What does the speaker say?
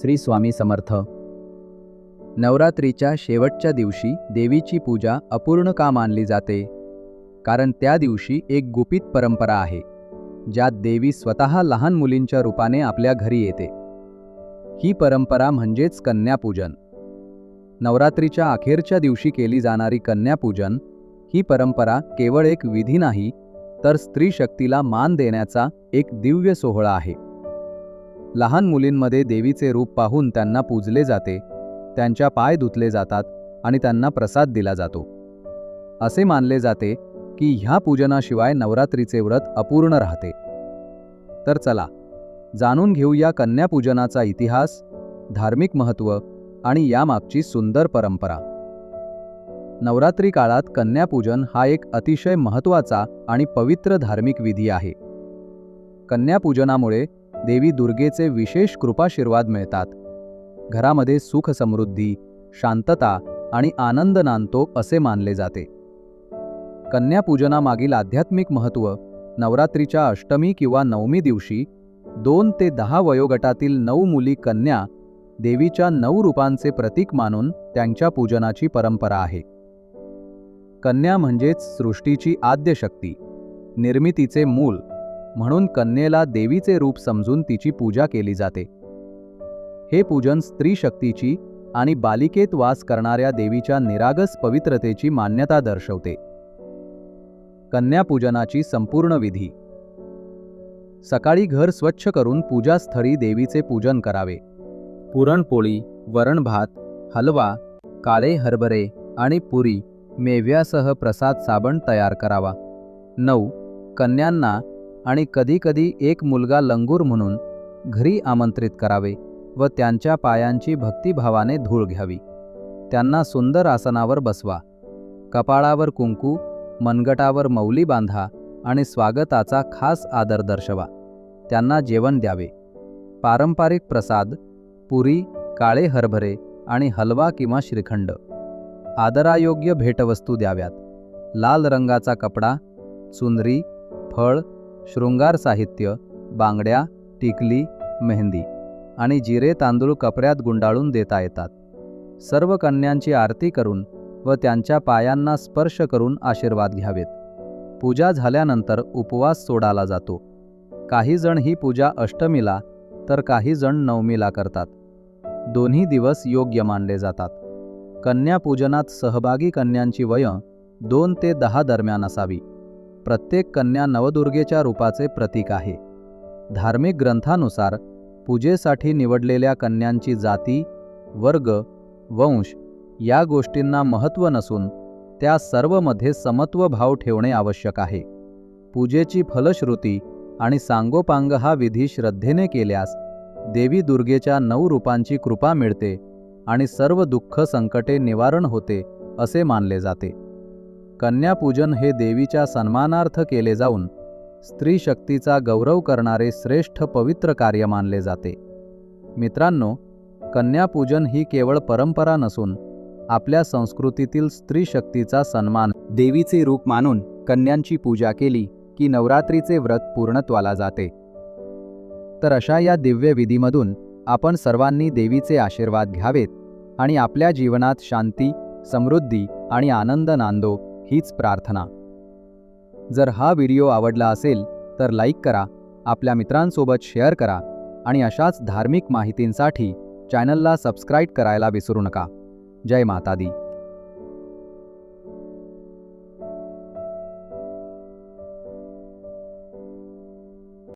श्री स्वामी समर्थ. नवरात्रीच्या शेवटच्या दिवशी देवीची पूजा अपूर्ण का मानली जाते? कारण त्या दिवशी एक गुपित परंपरा आहे ज्यात देवी स्वतः लहान मुलींच्या रूपाने आपल्या घरी येते. ही परंपरा म्हणजेच कन्यापूजन. नवरात्रीच्या अखेरच्या दिवशी केली जाणारी कन्यापूजन ही परंपरा केवळ एक विधी नाही तर स्त्री शक्तीला मान देण्याचा एक दिव्य सोहळा आहे. लहान मुलींमध्ये देवीचे रूप पाहून त्यांना पूजले जाते त्यांच्या पाय धुतले जातात आणि त्यांना प्रसाद दिला जातो. असे मानले जाते की ह्या पूजनाशिवाय नवरात्रीचे व्रत अपूर्ण राहते. तर चला जाणून घेऊया कन्यापूजनाचा इतिहास धार्मिक महत्त्व आणि यामागची सुंदर परंपरा. नवरात्री काळात कन्यापूजन हा एक अतिशय महत्त्वाचा आणि पवित्र धार्मिक विधी आहे. कन्यापूजनामुळे देवी दुर्गेचे विशेष कृपाशीर्वाद मिळतात. घरामध्ये सुख समृद्धी शांतता आणि आनंद नांदतो असे मानले जाते. कन्यापूजनामागील आध्यात्मिक महत्त्व नवरात्रीच्या अष्टमी किंवा नवमी दिवशी दोन ते दहा वयोगटातील नऊ मुली कन्या देवीच्या नऊ रूपांचे प्रतीक मानून त्यांच्या पूजनाची परंपरा आहे. कन्या म्हणजेच सृष्टीची आद्य शक्ती निर्मितीचे मूल म्हणून कन्येला देवीचे रूप समजून तिची पूजा केली जाते. हे पूजन स्त्री शक्तीची आणि बालिकेत वास करणाऱ्या देवीच्या निरागस पवित्रतेची मान्यता दर्शवते. कन्यापूजनाची संपूर्ण विधी. सकाळी घर स्वच्छ करून पूजास्थळी देवीचे पूजन करावे. पुरणपोळी वरणभात हलवा काळे हरभरे आणि पुरी मेव्यासह प्रसाद साबण तयार करावा. नऊ. कन्यांना आणि कधीकधी एक मुलगा लंगूर म्हणून घरी आमंत्रित करावे व त्यांच्या पायांची भक्तिभावाने धूळ घ्यावी. त्यांना सुंदर आसनावर बसवा. कपाळावर कुंकू मनगटावर मौली बांधा आणि स्वागताचा खास आदर दर्शवा. त्यांना जेवण द्यावे. पारंपरिक प्रसाद पुरी काळे हरभरे आणि हलवा किंवा श्रीखंड. आदरायोग्य भेटवस्तू द्याव्यात. लाल रंगाचा कपडा चुंदरी फळ शृंगार साहित्य बांगड्या टिकली मेहंदी आणि जिरे तांदूळ कपड्यात गुंडाळून देता येतात. सर्व कन्यांची आरती करून व त्यांच्या पायांना स्पर्श करून आशीर्वाद घ्यावेत. पूजा झाल्यानंतर उपवास सोडाला जातो. काही जण ही पूजा अष्टमीला तर काही जण नवमीला करतात. दोन्ही दिवस योग्य मानले जातात. कन्यापूजनात सहभागी कन्यांची वय दोन ते दहा दरम्यान असावी. प्रत्येक कन्या नवदुर्गेच्या रूपाचे प्रतीक आहे. धार्मिक ग्रंथानुसार पूजेसाठी निवडलेल्या कन्यांची जाती वर्ग वंश या गोष्टींना महत्त्व नसून त्या सर्वमध्ये समत्व भाव ठेवणे आवश्यक आहे. पूजेची फलश्रुती आणि सांगोपांग हा विधी श्रद्धेने केल्यास देवी दुर्गेच्या नऊ रूपांची कृपा मिळते आणि सर्व दुःख संकटे निवारण होते असे मानले जाते. कन्यापूजन हे देवीच्या सन्मानार्थ केले जाऊन स्त्री शक्तीचा गौरव करणारे श्रेष्ठ पवित्र कार्य मानले जाते. मित्रांनो कन्यापूजन ही केवळ परंपरा नसून आपल्या संस्कृतीतील स्त्री शक्तीचा सन्मान देवीचे रूप मानून कन्यांची पूजा केली की नवरात्रीचे व्रत पूर्णत्वाला जाते. तर अशा या दिव्य विधीमधून आपण सर्वांनी देवीचे आशीर्वाद घ्यावेत आणि आपल्या जीवनात शांती समृद्धी आणि आनंद नांदो. हीच प्रार्थना. जर हा व्हिडिओ आवडला असेल तर लाईक करा आपल्या मित्रांसोबत शेअर करा आणि अशाच धार्मिक माहितींसाठी चॅनलला सबस्क्राईब करायला विसरू नका. जय माता दी